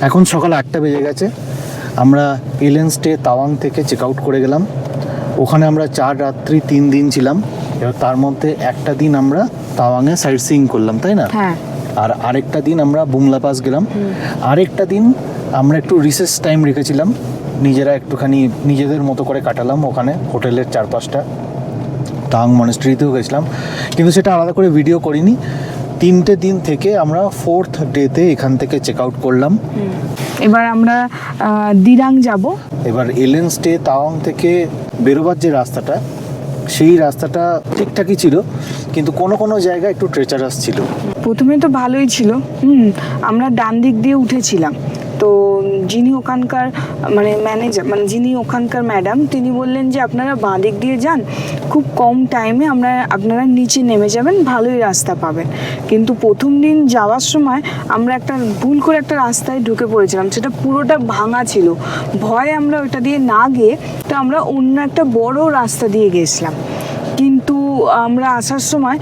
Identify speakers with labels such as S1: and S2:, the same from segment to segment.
S1: এখন সকাল আটটা বেজে গেছে। আমরা এলেন স্টে তাওয়াং থেকে চেক আউট করে গেলাম। ওখানে আমরা চার রাত্রি তিন দিন ছিলাম। এবার তার মধ্যে একটা দিন আমরা তাওয়াংয়ে সাইট সিইং করলাম তাই না?
S2: হ্যাঁ।
S1: আর আরেকটা দিন আমরা বুমলা পাস গেলাম। আরেকটা দিন আমরা একটু রিসেস টাইম রেখেছিলাম। নিজেরা একটুখানি নিজেদের মতো করে কাটালাম ওখানে হোটেলের চারপাশটা। তাং মনেস্ট্রিতেও গেছিলাম। কিন্তু সেটা আলাদা করে ভিডিও করিনি। তিনটে দিন থেকে আমরা ফোর্থ ডেতে এখান থেকে চেক আউট করলাম।
S2: এবার আমরা দিরাং যাব।
S1: এবার এলেন স্টে তাওয়াং থেকে বেরোবার যে রাস্তাটা সেই রাস্তাটা ঠিকঠাকই ছিল কিন্তু কোনো কোনো জায়গা একটু ট্রেচারাস ছিল।
S2: প্রথমে তো ভালোই ছিল। হুম আমরা ডান দিক দিয়ে উঠেছিলাম। তো যিনি ওখানকার মানে ম্যানেজার মানে যিনি ওখানকার ম্যাডাম তিনি বললেন যে আপনারা বাঁ দিক দিয়ে যান, খুব কম টাইমে আমরা, আপনারা নিচে নেমে যাবেন, ভালোই রাস্তা পাবেন। কিন্তু প্রথম দিন যাওয়ার সময় আমরা একটা ভুল করে একটা রাস্তায় ঢুকে পড়েছিলাম, সেটা পুরোটা ভাঙা ছিল। ভয়ে আমরা ওটা দিয়ে না গিয়ে তো আমরা অন্য একটা বড় রাস্তা দিয়ে গেছিলাম। কিন্তু আমরা আসার সময়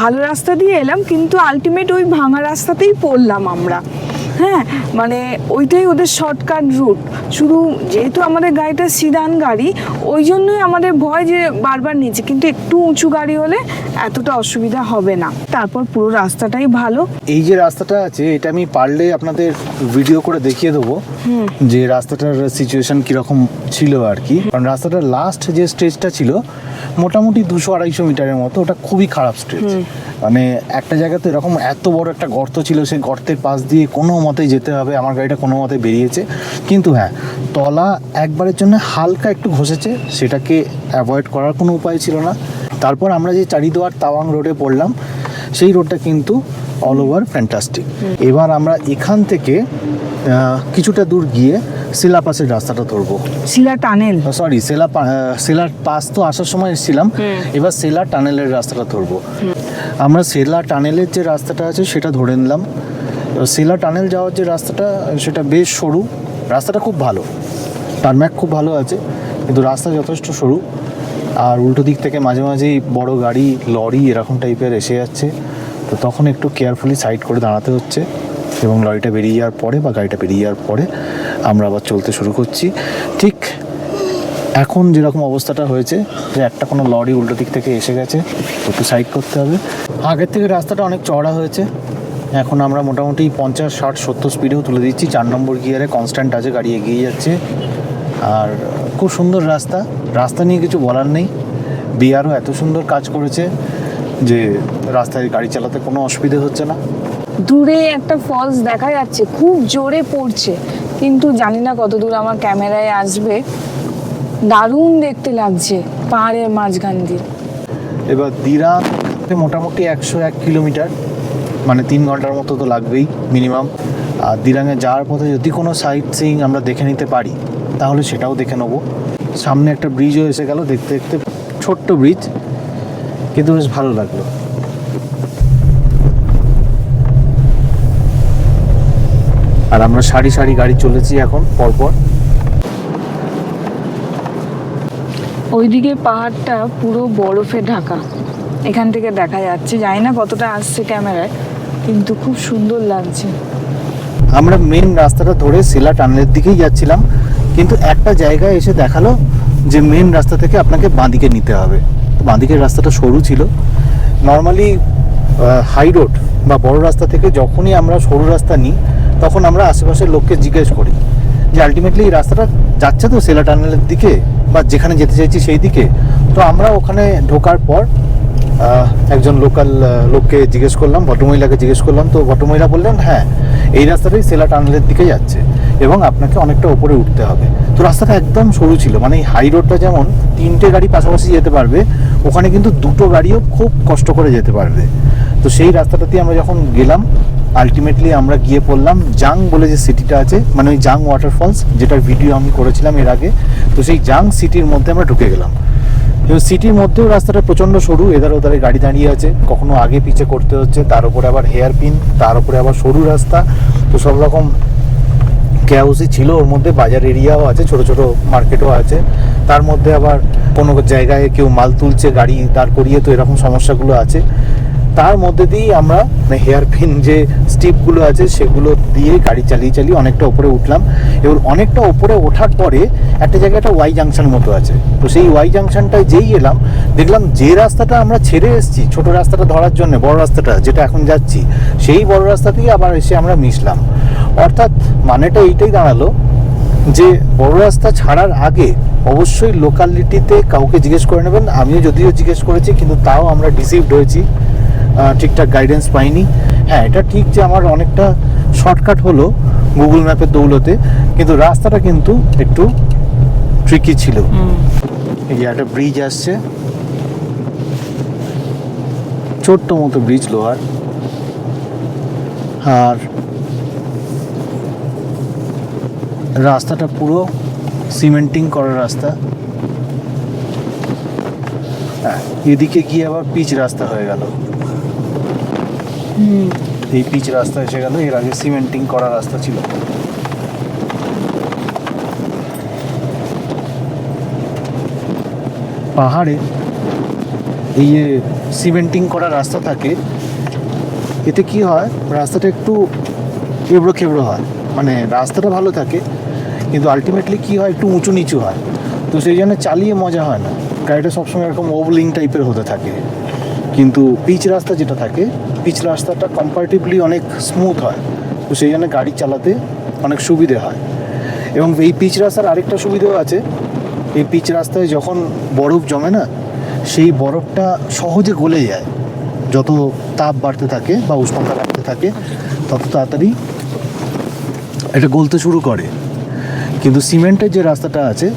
S2: ভালো রাস্তা দিয়ে এলাম, কিন্তু আলটিমেট ওই ভাঙা রাস্তাতেই পড়লাম আমরা। হ্যাঁ মানে ওইটাই ওদের শর্টকাট রুট শুধু যেহেতু আমাদের গাড়িটা সিদান গাড়ি ওই জন্যই আমাদের ভয় যে বারবার নিচে কিন্তু একটু উঁচু গাড়ি হলে এতটা অসুবিধা হবে না। তারপর পুরো রাস্তাটাই ভালো।
S1: এই যে রাস্তাটা আছে এটা আমি পারলে আপনাদের ভিডিও করে দেখিয়ে দেবো। যে রাস্তাটার সিচুয়েশন কীরকম ছিল আর কি। কারণ রাস্তাটার লাস্ট যে স্টেজটা ছিল মোটামুটি দুশো আড়াইশো মিটারের মতো ওটা খুবই খারাপ স্টেজ মানে একটা জায়গাতে এরকম এত বড় একটা গর্ত ছিল সেই গর্তের পাশ দিয়ে কোনো মতে যেতে হবে আমার গাড়িটা কোনো মতে বেরিয়েছে। কিন্তু হ্যাঁ তলা একবারের জন্য হালকা একটু ঘষেছে সেটাকে অ্যাভয়েড করার কোনো উপায় ছিল না। তারপর আমরা যে চারিদুয়ার তাওয়াং রোডে পড়লাম সেই রোডটা কিন্তু অল ওভার ফ্যান্টাস্টিক এবার আমরা এখান থেকে কিছুটা দূর গিয়ে সিলাপাসের রাস্তাটা ধরবো।
S2: শিলা টানেল।
S1: সরি আহ, সেলার পাস তো আসার সময় এসেছিলাম। এবার সেলা টানেলের রাস্তাটা ধরবো। আমরা সেলা টানেলের যে রাস্তাটা আছে সেটা ধরে নিলাম। সেলা টানেল যাওয়ার যে রাস্তাটা, সেটা বেশ সরু। রাস্তাটা খুব ভালো। টারম্যাক খুব ভালো আছে, কিন্তু রাস্তা যথেষ্ট সরু। আর উল্টো দিক থেকে মাঝে মাঝেই বড় গাড়ি, লরি এরকম টাইপের এসে যাচ্ছে। তো তখন একটু কেয়ারফুলি সাইড করে দাঁড়াতে হচ্ছে এবং লরিটা বেরিয়ে যাওয়ার পরে বা গাড়িটা বেরিয়ে যাওয়ার পরে আমরা আবার চলতে শুরু করছি। ঠিক এখন যেরকম অবস্থাটা হয়েছে যে একটা কোনো লরি উল্টো দিক থেকে এসে গেছে, একটু সাইড করতে হবে। আগের থেকে রাস্তাটা অনেক চড়া হয়েছে। এখন আমরা মোটামুটি পঞ্চাশ ষাট সত্তর স্পিডেও তুলে দিচ্ছি। চার নম্বর গিয়ারে কনস্ট্যান্ট আছে গাড়ি এগিয়ে যাচ্ছে। আর খুব সুন্দর রাস্তা। রাস্তা নিয়ে কিছু বলার নেই। বিআরও এত সুন্দর কাজ করেছে যে রাস্তায় গাড়ি চালাতে কোনো অসুবিধে হচ্ছে না।
S2: দূরে একটা ফলস দেখা যাচ্ছে খুব জোরে পড়ছে। কিন্তু জানি না কত দূর আমার ক্যামেরায় আসবে। দারুণ দেখতে লাগছে পাহাড়ের মাঝখান দিয়ে।
S1: এবার দিরাং মোটামুটি একশো এক কিলোমিটার মানে তিন ঘণ্টার মতো তো লাগবেই মিনিমাম আর দিরাঙে যাওয়ার পথে যদি কোনো সাইট সিইং আমরা দেখে নিতে পারি, তাহলে সেটাও দেখে নেব। সামনে একটা ব্রিজও এসে গেল, দেখতে দেখতে ছোট্ট ব্রিজ কিন্তু বেশ ভালো লাগল। আর আমরা সারি সারি গাড়ি চলেছি এখন, পরপর।
S2: ওইদিকে পাহাড়টা পুরো বরফে ঢাকা। এখান থেকে দেখা যাচ্ছে, জানি না কতটা আসছে ক্যামেরায়। কিন্তু খুব সুন্দর লাগছে।
S1: আমরা মেন রাস্তাটা ধরে সেলা টানেলের দিকেই যাচ্ছিলাম, কিন্তু একটা জায়গায় এসে দেখাল যে মেন রাস্তা থেকে আপনাকে বাঁদিকে নিতে হবে। বাঁদিকের রাস্তাটা সরু ছিল। নর্মালি হাই রোড বা বড় রাস্তা থেকে যখনই আমরা সরু রাস্তা নিই, তখন আমরা আশেপাশের লোককে জিজ্ঞেস করি যে আলটিমেটলি এই রাস্তাটা যাচ্ছে তো সেলা টানেলের দিকে বা যেখানে যেতে চাইছি সেই দিকে? তো আমরা ওখানে ঢোকার পর একজন লোকাল লোককে জিজ্ঞেস করলাম ভট্টমহিলাকে জিজ্ঞেস করলাম, তো ভট্টমহিলা বললেন হ্যাঁ এই রাস্তাটাই সেলা টানেলের দিকে যাচ্ছে এবং আপনাকে অনেকটা ওপরে উঠতে হবে। তো রাস্তাটা একদম সরু ছিল মানে এই হাই রোডটা যেমন তিনটে গাড়ি পাশাপাশি যেতে পারবে, ওখানে কিন্তু দুটো গাড়িও খুব কষ্ট করে যেতে পারবে। তো সেই রাস্তাটাতে আমরা যখন গেলাম আলটিমেটলি আমরা গিয়ে পড়লাম জাং বলে যে সিটিটা আছে মানে ওই জাং ওয়াটারফলস যেটার ভিডিও আমি করেছিলাম এর আগে, তো সেই জাং সিটির মধ্যে আমরা ঢুকে গেলাম। এবং সিটির মধ্যেও রাস্তাটা প্রচণ্ড সরু, এধারে ওধারে গাড়ি দাঁড়িয়ে আছে, কখনো আগে পিছে করতে হচ্ছে, তার উপরে আবার হেয়ার পিন তার উপরে আবার সরু রাস্তা, তো সব রকম ক্যাউসি ছিল ওর মধ্যে, বাজার এরিয়াও আছে, ছোট ছোট মার্কেটও আছে, তার মধ্যে আবার কোনো জায়গায় কেউ মাল তুলছে, গাড়ি দাঁড় করিয়ে, তো এরকম সমস্যাগুলো আছে। তার মধ্যে দিয়েই আমরা হেয়ার পিন যে স্টিপগুলো আছে, সেগুলো দিয়ে গাড়ি চালিয়ে চালিয়ে অনেকটা ওপরে উঠলাম। এবার অনেকটা ওপরে ওঠার পরে একটা জায়গায় একটা ওয়াই জাংশন মতো আছে। তো সেই ওয়াই জাংশনটায় যেই এলাম, দেখলাম যে রাস্তাটা আমরা ছেড়ে এসেছি, ছোট রাস্তাটা ধরার জন্য, বড় রাস্তাটা যেটা এখন যাচ্ছি, সেই বড় রাস্তা থেকে আবার এসে আমরা মিশলাম। অর্থাৎ মানেটা এইটাই দাঁড়াল যে বড় রাস্তা ছাড়ার আগে অবশ্যই লোকালিটিতে কাউকে জিজ্ঞেস করে নেবেন, আমিও যদিও জিজ্ঞেস করেছি, কিন্তু তাও আমরা ডিসিভড হয়েছি। ঠিকঠাক গাইডেন্স পাইনি। হ্যাঁ এটা ঠিক যে আমার অনেকটা শর্টকাট হলো গুগল ম্যাপের দৌলতে কিন্তু রাস্তাটা কিন্তু একটু ট্রিকি ছিল। এই যে একটা ব্রিজ আসছে। ছোট্ট মতো ব্রিজ লোহার। আর রাস্তাটা পুরো সিমেন্টিং করা রাস্তা। হ্যাঁ, এদিকে গিয়ে আবার পিচ রাস্তা হয়ে গেল। এই পিচ রাস্তা এসে গেল, এর আগে সিমেন্টিং করা রাস্তা ছিল। পাহাড়ে এই যে সিমেন্টিং করা রাস্তা থাকে, এতে কি হয়, রাস্তাটা একটু এবড়ো খেবড়ো হয়। মানে রাস্তাটা ভালো থাকে, কিন্তু আলটিমেটলি কি হয়, একটু উঁচু নিচু হয়। তো সেই জন্য চালিয়ে মজা হয় না। গাড়িটা সবসময় এরকম ওবলিং টাইপের হতে থাকে। কিন্তু পিচ রাস্তা যেটা থাকে পিচ রাস্তাটা কম্পারেটিভলি অনেক স্মুথ হয়। তো সেই জন্য গাড়ি চালাতে অনেক সুবিধে হয়। এবং এই পিচ রাস্তার আরেকটা সুবিধেও আছে। এই পিচ রাস্তায় যখন বরফ জমে না, সেই বরফটা সহজে গলে যায়। যত তাপ বাড়তে থাকে বা উষ্ণতা বাড়তে থাকে, তত তাড়াতাড়ি এটা গলতে শুরু করে। কিন্তু সিমেন্টের যে রাস্তাটা আছে,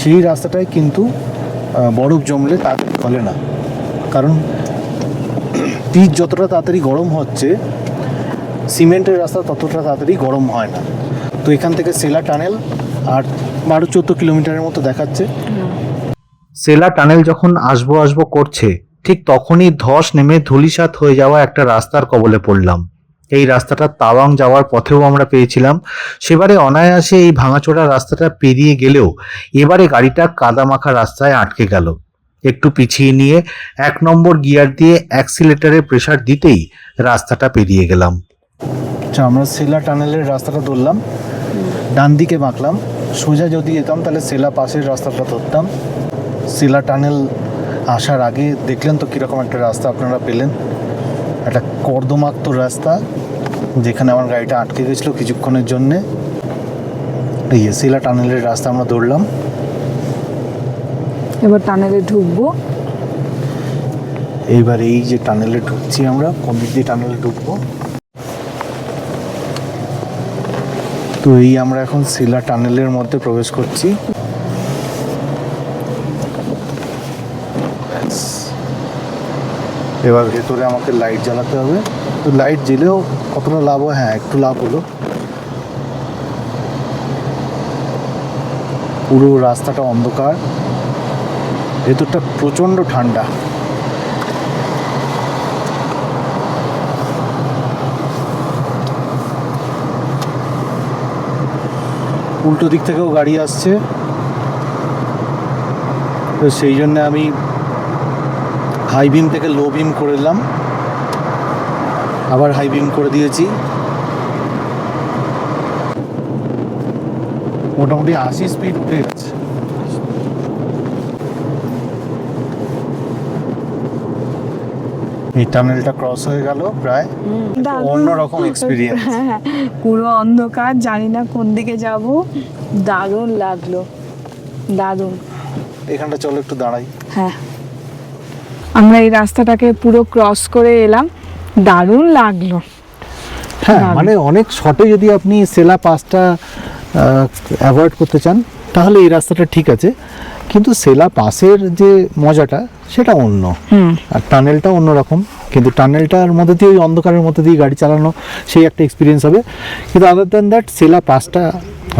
S1: সেই রাস্তাটায় কিন্তু বরফ জমলে তাড়াতাড়ি গলে না। কারণ পিচ যতটা তাড়াতাড়ি গরম হচ্ছে, সিমেন্টের রাস্তা ততটা তাড়াতাড়ি গরম হয় না। তো এখান থেকে সেলা টানেল আর বারো চোদ্দ কিলোমিটারের মতো দেখাচ্ছে। সেলা টানেল যখন আসব আসব করছে, ঠিক তখনই ধস নেমে ধুলিসাৎ হয়ে যাওয়া একটা রাস্তার কবলে পড়লাম। এই রাস্তাটা তাওয়াং যাওয়ার পথেও আমরা পেয়েছিলাম। সেবারে অনায়াসে এই ভাঙাচোরা রাস্তাটা পেরিয়ে গেলেও এবারে গাড়িটা কাদামাখা রাস্তায় আটকে গেল। একটু পিছিয়ে নিয়ে এক নম্বর গিয়ার দিয়ে অ্যাক্সিলেটারে প্রেশার দিতেই রাস্তাটা পেরিয়ে গেলাম। আচ্ছা আমরা সেলা টানেলের রাস্তাটা ধরলাম ডান দিকে বাঁকলাম, সোজা যদি যেতাম তাহলে সেলা পাশের রাস্তাটা ধরতাম। সেলা টানেল আসার আগে দেখলেন তো কীরকম একটা রাস্তা আপনারা পেলেন। একটা কর্দমাক্ত রাস্তা, যেখানে আমার গাড়িটা আটকে গেছিল কিছুক্ষণের জন্যে। এই সেলা টানেলের রাস্তা আমরা দৌড়লাম
S2: এবার টানেলে ঢুকবো।
S1: এইবার এই যে টানেলে ঢুকছি আমরা দিয়ে টানেলে ঢুকবো? তো এই আমরা এখন শিলা টানেলের মধ্যে প্রবেশ করছি। এবার ভেতরে আমাকে লাইট জ্বালাতে হবে। তো লাইট জ্বেলেও কতটা লাভ হয়? হ্যাঁ একটু লাভ হলো। পুরো রাস্তাটা অন্ধকার। ভেতরটা প্রচণ্ড ঠান্ডা। উল্টো দিক থেকেও গাড়ি আসছে। তো সেই জন্য আমি হাই বিম থেকে লো বিম করে দিলাম। আবার হাই বিম করে দিয়েছি। মোটামুটি আশি স্পিড উঠে গেছে। এই টানেলটা ক্রস হয়ে গেল প্রায়। অন্যরকম experience।
S2: হ্যাঁ, হ্যাঁ, পুরো অন্ধকার জানি না কোন দিকে যাব। দারুণ লাগল। দারুণ।
S1: এখানটা চলো একটু দাঁড়াই।
S2: হ্যাঁ। আমরা এই রাস্তাটাকে পুরো ক্রস করে এলাম। দারুণ লাগল।
S1: হ্যাঁ মানে অনেক শর্টে যদি আপনি সেলা পাসটা অ্যাভয়েড করতে চান তাহলে এই রাস্তাটা ঠিক আছে। কিন্তু সেলা পাসের যে মজাটা সেটা অন্য। আর টানেলটা অন্যরকম। কিন্তু টানেলটার মধ্যে দিয়ে ওই অন্ধকারের মধ্যে দিয়ে গাড়ি চালানো সেই একটা এক্সপিরিয়েন্স হবে। কিন্তু আদার দ্যান দ্যাট সেলা পাসটা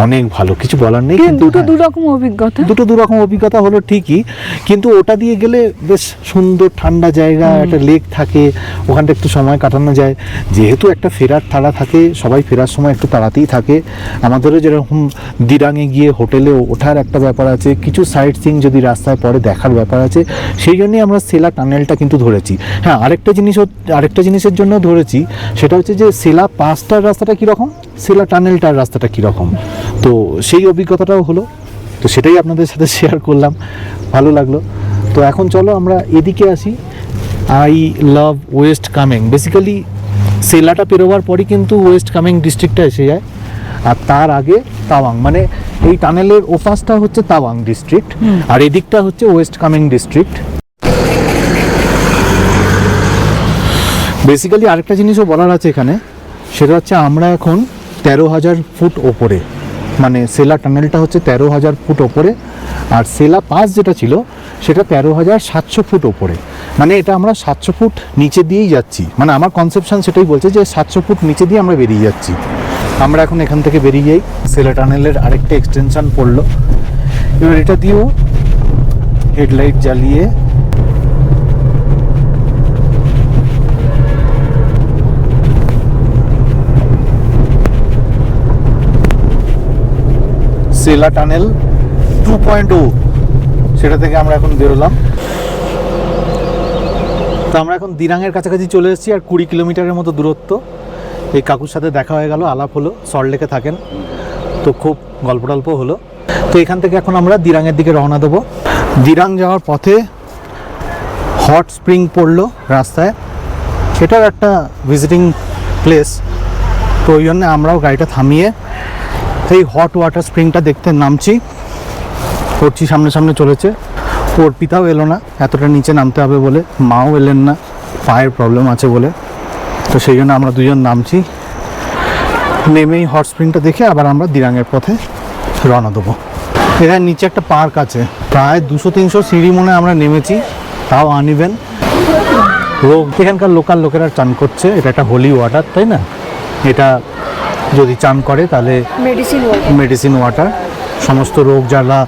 S1: অনেক ভালো কিছু বলার নেই
S2: দুটো
S1: হ্যাঁ,
S2: দু রকম অভিজ্ঞতা।
S1: দুটো দু রকম অভিজ্ঞতা হলো ঠিকই কিন্তু ওটা দিয়ে গেলে বেশ সুন্দর ঠান্ডা জায়গা একটা লেক থাকে ওখানটা একটু সময় কাটানো যায়। যেহেতু একটা ফেরার তাড়া থাকে সবাই ফেরার সময় একটু তাড়াতেই থাকে। আমাদেরও যেরকম দিরাঙে গিয়ে হোটেলে ওঠার একটা ব্যাপার আছে কিছু সাইট সিং যদি রাস্তায় পরে দেখার ব্যাপার আছে সেই জন্যই আমরা সেলা টানেলটা কিন্তু ধরেছি। হ্যাঁ আরেকটা জিনিস আরেকটা জিনিসের জন্য ধরেছি সেটা হচ্ছে যে সেলা পাসটার রাস্তাটা কীরকম? সেলা টানেলটার রাস্তাটা কীরকম? তো সেই অভিজ্ঞতাটাও হলো। তো সেটাই আপনাদের সাথে শেয়ার করলাম। ভালো লাগল। তো এখন চলো আমরা এদিকে আসি। I love west coming basically সেলাটা পেরোবার পরই কিন্তু ওয়েস্ট কামিং ডিস্ট্রিক্টটা এসে যায়। আর তার আগে তাওয়াং। মানে এই টানেলের ওপাসটা হচ্ছে তাওয়াং ডিস্ট্রিক্ট আর এদিকটা হচ্ছে ওয়েস্ট কামিং ডিস্ট্রিক্ট বেসিক্যালি আরেকটা জিনিসও বলার আছে এখানে। সেটা হচ্ছে আমরা এখন তেরো হাজার ফুট ওপরে। মানে সেলা টানেলটা হচ্ছে তেরো হাজার ফুট ওপরে, আর সেলা পাস যেটা ছিল সেটা তেরো হাজার সাতশো ফুট ওপরে। মানে এটা আমরা সাতশো ফুট নিচে দিয়েই যাচ্ছি। মানে আমার কনসেপশন সেটাই বলছে যে সাতশো ফুট নিচে দিয়ে আমরা বেরিয়ে যাচ্ছি। আমরা এখন এখান থেকে বেরিয়ে যাই। সেলা টানেলের আরেকটা এক্সটেনশন পড়ল। এবার এটা দিয়েও হেডলাইট জ্বালিয়ে Sela tunnel two point O. সেটা থেকে আমরা এখন বেরোলাম। তো আমরা এখন দিরাঙের কাছাকাছি চলে এসেছি আর কুড়ি কিলোমিটারের মতো দূরত্ব। এই কাকুর সাথে দেখা হয়ে গেল, আলাপ হলো সল্টলেকে থাকেন। তো খুব গল্প টল্প হলো। তো এখান থেকে এখন আমরা দিরাঙের দিকে রওনা দেবো। দিরাং যাওয়ার পথে হট স্প্রিং পড়ল রাস্তায়। সেটাও একটা ভিজিটিং প্লেস তো ওই জন্য আমরাও গাড়িটা থামিয়ে এই হট ওয়াটার স্প্রিংটা দেখতে নামছি। পড়ছি সামনে সামনে চলেছে। অর্পিতাও এলো না, এতটা নিচে নামতে হবে বলে। মাও এলেন না, পায়ের প্রবলেম আছে বলে। তো সেই জন্য আমরা দুজন নামছি। নেমেই হট স্প্রিংটা দেখে আবার আমরা দিরাঙের পথে রওনা দেবো। এখানে নিচে একটা পার্ক আছে, প্রায় দুশো তিনশো সিঁড়ি মনে আমরা নেমেছি। তাও আনিবেন লোক এখানকার লোকাল লোকেরা চান করছে, এটা একটা হোলি ওয়াটার তাই না? এটা যদি চান করে তাহলে
S2: মেডিসিন
S1: মেডিসিন ওয়াটার সমস্ত রোগ জ্বালা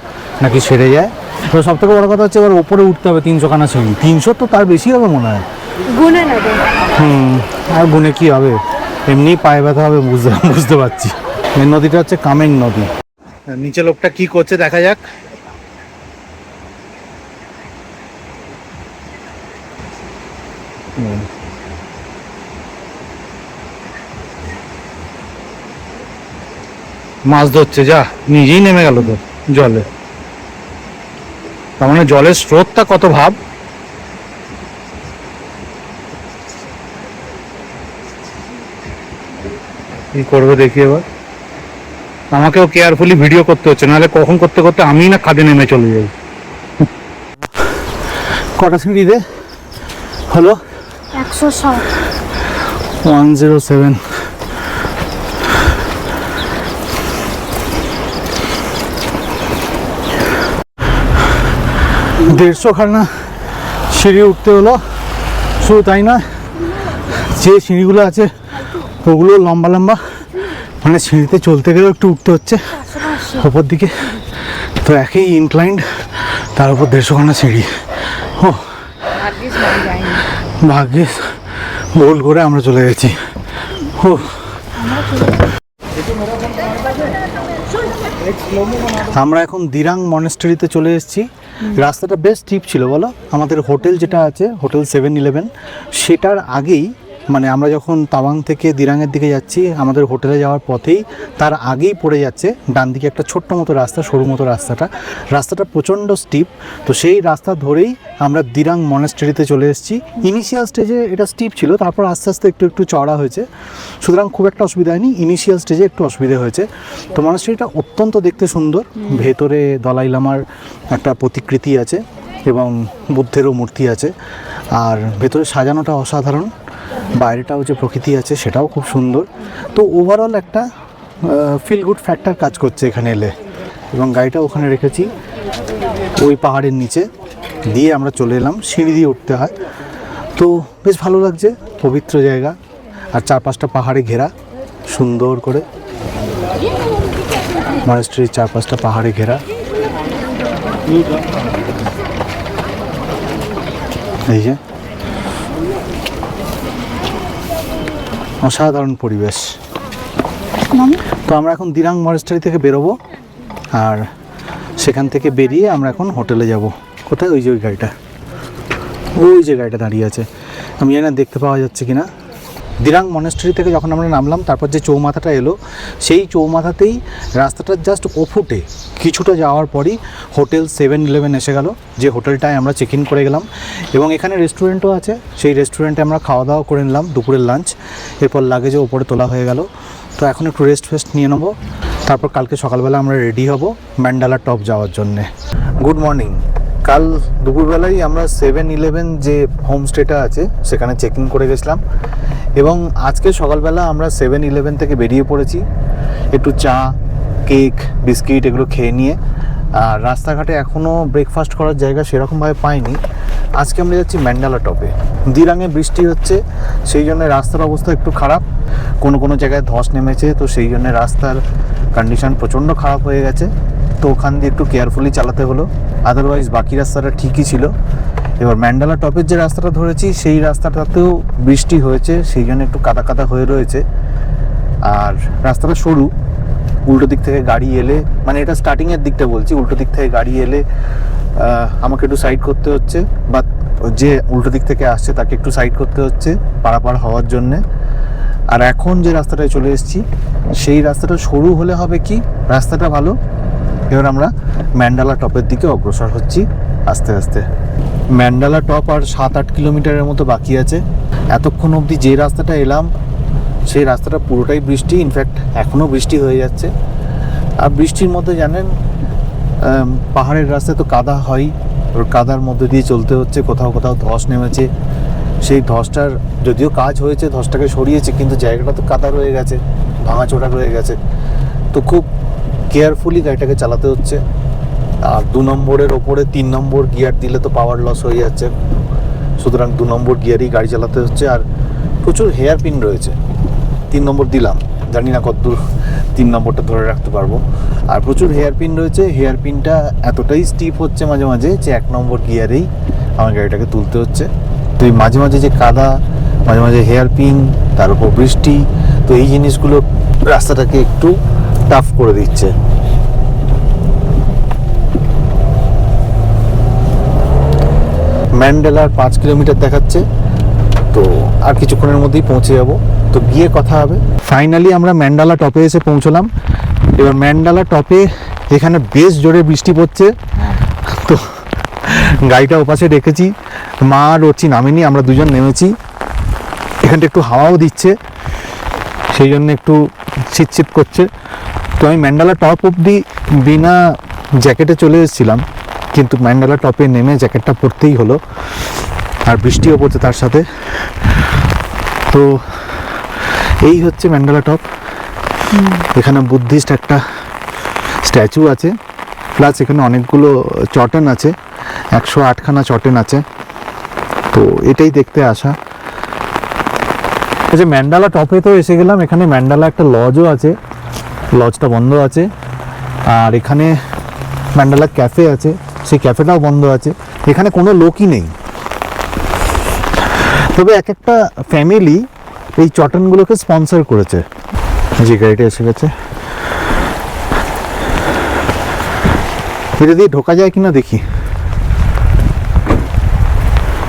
S1: নাকি সেরে যায়। তো সব থেকে বড় কথা হচ্ছে এবার ওপরে উঠতে হবে তিনশো খানা সিঁড়ি। তিনশো তো তার বেশি হবে মনে হয়।
S2: গুনে নেবে।
S1: হুম আর গুনে কি হবে? এমনি পায়ে ব্যথা হবে বুঝতে বুঝতে পারছি। এই নদীটা হচ্ছে কামেং নদী। নিচে লোকটা কি করছে দেখা যাক। হুম। মাছ ধরছে যা নিজেই নেমে গেল তো জলে। তার মানে জলের স্রোতটা কত ভাব? কি করবে দেখি এবার। আমাকেও কেয়ারফুলি ভিডিও করতে হচ্ছে নাহলে কখন করতে করতে আমি না খাদে নেমে চলে যাই। কটা সিঁড়ি দে হলো?
S3: একশো ষাট।
S1: One zero seven. দেড়শো খানা সিঁড়ি উঠতে হলো। শুধু তাই না যে সিঁড়িগুলো আছে ওগুলো লম্বা লম্বা মানে সিঁড়িতে চলতে গেলেও একটু উঠতে হচ্ছে ওপর দিকে তো একই ইনক্লাইন্ড তার উপর দেড়শো খানা সিঁড়ি। ও, ভাগ্যিস, ভুল করে আমরা চলে গেছি। ও আমরা এখন দিরাং মনেস্টারিতে চলে এসেছি। রাস্তাটা বেশ টিপ ছিল, বলো? আমাদের হোটেল যেটা আছে হোটেল সেভেন ইলেভেন সেটার আগেই মানে আমরা যখন তাওয়াং থেকে দিরাংয়ের দিকে যাচ্ছি, আমাদের হোটেলে যাওয়ার পথেই তার আগেই পড়ে যাচ্ছে ডান দিকে একটা ছোট্ট মতো রাস্তা, সরু মতো রাস্তাটা। রাস্তাটা প্রচণ্ড স্টিপ তো সেই রাস্তা ধরেই আমরা দিরাং মনেস্টারিতে চলে এসেছি। ইনিশিয়াল স্টেজে এটা স্টিপ ছিল, তারপর আস্তে আস্তে একটু একটু চড়া হয়েছে। সুতরাং খুব একটা অসুবিধা হয়নি ইনিশিয়াল স্টেজে একটু অসুবিধা হয়েছে। তো মনেস্টারিটা অত্যন্ত দেখতে সুন্দর। ভেতরে দলাই লামার একটা প্রতিকৃতি আছে এবং বুদ্ধেরও মূর্তি আছে। আর ভেতরে সাজানোটা অসাধারণ। বাইরেটাও যে প্রকৃতি আছে সেটাও খুব সুন্দর। তো ওভারঅল একটা ফিল গুড ফ্যাক্টর কাজ করছে এখানে এলে। এবং গাড়িটা ওখানে রেখেছি, ওই পাহাড়ের নিচে। দিয়ে আমরা চলে এলাম, সিঁড়ি দিয়ে উঠতে হয়। তো বেশ ভালো লাগছে, পবিত্র জায়গা। আর চার পাঁচটা পাহাড়ে ঘেরা, সুন্দর করে। মনেস্ট্রির চারপাশটা পাহাড়ে ঘেরা। এই যে। অসাধারণ পরিবেশ। তো আমরা এখন দিরাং মরেস্টারি থেকে বেরোবো আর সেখান থেকে বেরিয়ে আমরা এখন হোটেলে যাব। কোথায়? ওই যে ওই গাড়িটা। ওই যে গাড়িটা দাঁড়িয়ে আছে। আমি জানি না দেখতে পাওয়া যাচ্ছে কিনা। দিরাং মনেস্ট্রি থেকে যখন আমরা নামলাম, তারপর যে চৌমাথাটা এলো, সেই চৌমাথাতেই রাস্তাটার জাস্ট ওফুটে কিছুটা যাওয়ার পরই হোটেল সেভেন ইলেভেন এসে গেল, যে হোটেলটায় আমরা চেক ইন করে গেলাম। এবং এখানে রেস্টুরেন্টও আছে, সেই রেস্টুরেন্টে আমরা খাওয়া দাওয়া করে নিলাম দুপুরের লাঞ্চ এরপর লাগেজে ওপরে তোলা হয়ে গেল। তো এখন একটু রেস্ট ফেস্ট নিয়ে নেব। তারপর কালকে সকালবেলা আমরা রেডি হব ম্যান্ডালা টপ যাওয়ার জন্যে। গুড মর্নিং কাল দুপুরবেলায় আমরা সেভেন ইলেভেন যে হোমস্টেটা আছে, সেখানে চেকিং করে গেছিলাম। এবং আজকে সকালবেলা আমরা সেভেন ইলেভেন থেকে বেরিয়ে পড়েছি। একটু চা কেক বিস্কিট এগুলো খেয়ে নিয়ে। আর রাস্তাঘাটে এখনও ব্রেকফাস্ট করার জায়গা সেরকমভাবে পাইনি। আজকে আমরা যাচ্ছি ম্যান্ডালা টপে দিরাঙে বৃষ্টি হচ্ছে, সেই জন্য রাস্তার অবস্থা একটু খারাপ। কোনো কোনো জায়গায় ধস নেমেছে, তো সেই জন্য রাস্তার কন্ডিশন প্রচণ্ড খারাপ হয়ে গেছে। তো ওখান দিয়ে একটু কেয়ারফুলি চালাতে হলো। আদারওয়াইজ বাকি রাস্তাটা ঠিকই ছিল। এবার ম্যান্ডালা টপের যে রাস্তাটা ধরেছি, সেই রাস্তাটাতেও বৃষ্টি হয়েছে, সেই জন্য একটু কাদা কাদা হয়ে রয়েছে। আর রাস্তাটা সরু, উল্টো দিক থেকে গাড়ি এলে মানে এটা স্টার্টিংয়ের দিকটা বলছি, উল্টো দিক থেকে গাড়ি এলে আমাকে একটু সাইড করতে হচ্ছে। বা যে উল্টো দিক থেকে আসছে, তাকে একটু সাইড করতে হচ্ছে, পারাপার হওয়ার জন্যে। আর এখন যে রাস্তাটায় চলে এসেছি, সেই রাস্তাটা সরু হলে হবে কি? রাস্তাটা ভালো। এবার আমরা ম্যান্ডালা টপের দিকে অগ্রসর হচ্ছি আস্তে আস্তে। ম্যান্ডালা টপ আর সাত আট কিলোমিটারের মতো বাকি আছে। এতক্ষণ অবধি যে রাস্তাটা এলাম, সেই রাস্তাটা পুরোটাই বৃষ্টি। ইনফ্যাক্ট এখনও বৃষ্টি হয়ে যাচ্ছে। আর বৃষ্টির মধ্যে জানেন পাহাড়ের রাস্তায় তো কাদা হয়। ওর কাদার মধ্যে দিয়ে চলতে হচ্ছে, কোথাও কোথাও ধস নেমেছে। সেই ধসটার যদিও কাজ হয়েছে, ধসটাকে সরিয়েছে, কিন্তু জায়গাটা তো কাদা রয়ে গেছে, ভাঙাচোরা রয়ে গেছে। তো খুব কেয়ারফুলি গাড়িটাকে চালাতে হচ্ছে। আর দু নম্বরের ওপরে তিন নম্বর গিয়ার দিলে তো পাওয়ার লস হয়ে যাচ্ছে। সুতরাং দু নম্বর গিয়ারই গাড়ি চালাতে হচ্ছে। আর প্রচুর হেয়ার পিন রয়েছে। তিন নম্বর দিলাম। জানি না কতদূর তিন নম্বরটা ধরে রাখতে পারব। আর প্রচুর হেয়ার পিন রয়েছে। হেয়ার পিনটা এতটাই স্টিপ হচ্ছে মাঝে মাঝে যে এক নম্বর গিয়ারেই আমার গাড়িটাকে তুলতে হচ্ছে। তো এই মাঝে মাঝে যে কাদা, মাঝে মাঝে হেয়ার পিন তার উপর বৃষ্টি, তো এই জিনিসগুলো রাস্তাটাকে একটু টাফ করে দিচ্ছে। ম্যান্ডেলার পাঁচ কিলোমিটার দেখাচ্ছে, তো আর কিছুক্ষণের মধ্যেই পৌঁছে যাব। তো গিয়ে কথা হবে। ফাইনালি আমরা ম্যান্ডালা টপে এসে পৌঁছলাম। এবার ম্যান্ডালা টপে এখানে বেশ জোরে বৃষ্টি পড়ছে। তো গাড়িটা ওপাশে রেখেছি। মা আর রচি নামেনি, আমরা দুজন নেমেছি। এখানটা একটু হাওয়াও দিচ্ছে। সেই জন্য একটু শীত করছে। তো আমি ম্যান্ডালা টপ অবধি বিনা জ্যাকেটে চলে এসেছিলাম কিন্তু ম্যান্ডালা টপে নেমে জ্যাকেটটা পরতেই হলো আর বৃষ্টিও পড়ছে তার সাথে। তো এই হচ্ছে ম্যান্ডালা টপ এখানে বুদ্ধিস্ট একটা স্ট্যাচু আছে প্লাস এখানে অনেকগুলো চটেন আছে একশো আটখানা চটেন আছে। তো এটাই দেখতে আসা। আচ্ছা ম্যান্ডালা টপে তো এসে গেলাম। এখানে ম্যান্ডালা একটা লজও আছে। লজটা বন্ধ আছে। আর এখানে ম্যান্ডালা ক্যাফে আছে। সেই ক্যাফেটাও বন্ধ আছে। এখানে কোনো লোকই নেই। তবে এক একটা ফ্যামিলি এই চটনগুলোকে স্পন্সর করেছে। যে গাড়িটা এসে গেছে। এটা দিয়ে ঢোকা যায় কিনা দেখি।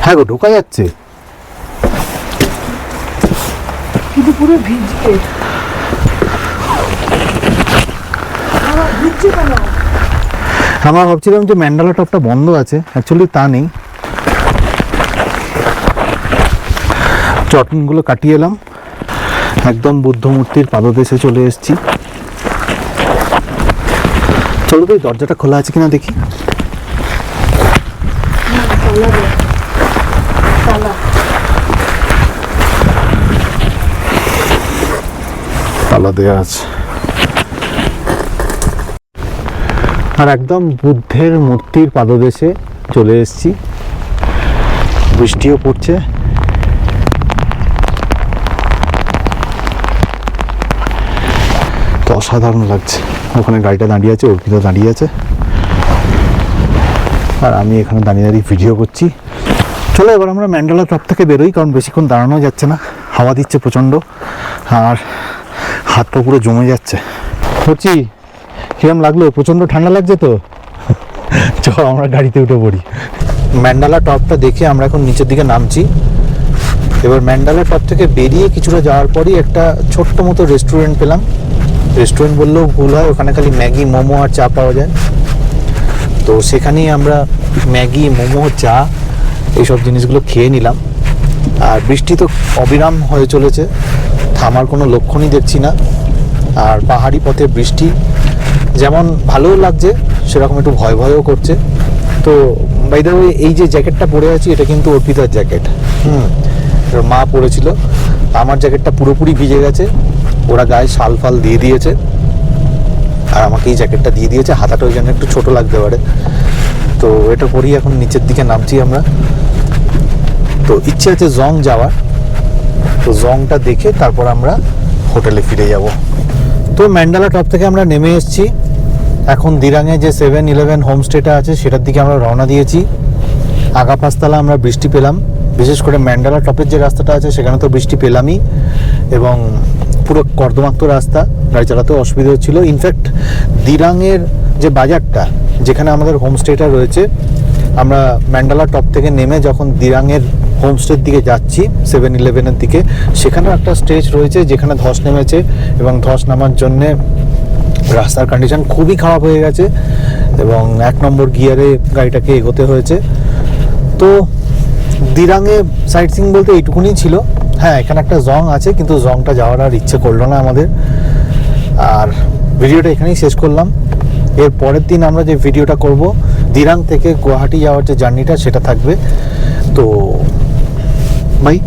S1: হ্যাঁ গো, ঢোকা যাচ্ছে।
S2: কিন্তু পুরো ভিজছে।
S1: ভাবছিলাম যে ম্যান্ডালা টপটা বন্ধ আছে। অ্যাকচুয়ালি তা নেই। চটনগুলো কাটিয়ে এলাম। একদম বুদ্ধ মূর্তির পাদদেশে চলে এসেছি। চলো তো দরজাটা খোলা আছে কিনা দেখি
S2: তালা দে তালা
S1: তালা দেওয়া আছে। আর একদম বুদ্ধের মূর্তির পাদদেশে চলে এসেছি। বৃষ্টিও পড়ছে। তো অসাধারণ লাগছে। ওখানে গাড়িটা দাঁড়িয়ে আছে, অর্পিতা দাঁড়িয়ে আছে। আর আমি এখানে দাঁড়িয়ে দাঁড়িয়ে ভিডিও করছি। চলো এবার আমরা ম্যান্ডালা টপ থেকে বেরোই, কারণ বেশিক্ষণ দাঁড়ানো যাচ্ছে না। হাওয়া দিচ্ছে প্রচণ্ড। আর হাত পা পুরো জমে যাচ্ছে। হচ্ছি কিরম লাগল? প্রচণ্ড ঠান্ডা লাগছে তো? চ আমরা গাড়িতে উঠে পড়ি। ম্যান্ডালা টপটা দেখে আমরা এখন নিচের দিকে নামছি। এবার ম্যান্ডালা টপ থেকে বেরিয়ে কিছুটা যাওয়ার পরই একটা ছোট্ট মতো রেস্টুরেন্ট পেলাম। রেস্টুরেন্ট বললেও ভুল হয় ওখানে খালি ম্যাগি মোমো আর চা পাওয়া যায়। তো সেখানেই আমরা ম্যাগি মোমো চা এইসব জিনিসগুলো খেয়ে নিলাম। আর বৃষ্টি তো অবিরাম হয়ে চলেছে। থামার কোনো লক্ষণই দেখছি না। আর পাহাড়ি পথে বৃষ্টি যেমন ভালোও লাগছে, সেরকম একটু ভয় ভয়ও করছে। তো বাই দ্য ওয়ে এই যে জ্যাকেটটা পরে আছি, এটা কিন্তু অর্পিতার জ্যাকেট হুম মা পরেছিল। আমার জ্যাকেটটা পুরোপুরি ভিজে গেছে। ওরা গায়ে শাল ফাল দিয়ে দিয়েছে। আর আমাকে এই জ্যাকেটটা দিয়ে দিয়েছে। হাতাটা ওই জন্য একটু ছোটো লাগতে পারে। তো, এটা পরেই এখন নিচের দিকে নামছি আমরা। তো, ইচ্ছে আছে জং যাওয়ার। তো জংটা দেখে তারপর আমরা হোটেলে ফিরে যাব। তো ম্যান্ডালা টপ থেকে আমরা নেমে এসেছি। এখন দিরাঙে যে সেভেন ইলেভেন হোমস্টেটা আছে, সেটার দিকে আমরা রওনা দিয়েছি। আগা পাঁচতলা আমরা বৃষ্টি পেলাম। বিশেষ করে ম্যান্ডালা টপের যে রাস্তাটা আছে, সেখানে তো বৃষ্টি পেলামই। এবং পুরো কর্দমাক্ত রাস্তা, গাড়ি চালাতেও অসুবিধা হচ্ছিল। ইনফ্যাক্ট দিরাঙের যে বাজারটা, যেখানে আমাদের হোমস্টেটা রয়েছে, আমরা ম্যান্ডালা টপ থেকে নেমে যখন দিরাঙের হোমস্টের দিকে যাচ্ছি সেভেন ইলেভেনের দিকে, সেখানেও একটা স্টেজ রয়েছে যেখানে ধস নেমেছে এবং ধস নামার জন্যে রাস্তার কন্ডিশন খুবই খারাপ হয়ে গেছে এবং এক নম্বর গিয়ারে গাড়িটাকে এগোতে হয়েছে। তো দিরাঙে সাইট সিং বলতে এইটুকুনি ছিল। হ্যাঁ এখানে একটা জং আছে, কিন্তু জংটা যাওয়ার আর ইচ্ছে করল না আমাদের। আর ভিডিওটা এখানেই শেষ করলাম। এর পরের দিন আমরা যে ভিডিওটা করব, দিরাং থেকে গুয়াহাটি যাওয়ার যে জার্নিটা সেটা থাকবে। তো, ভাই?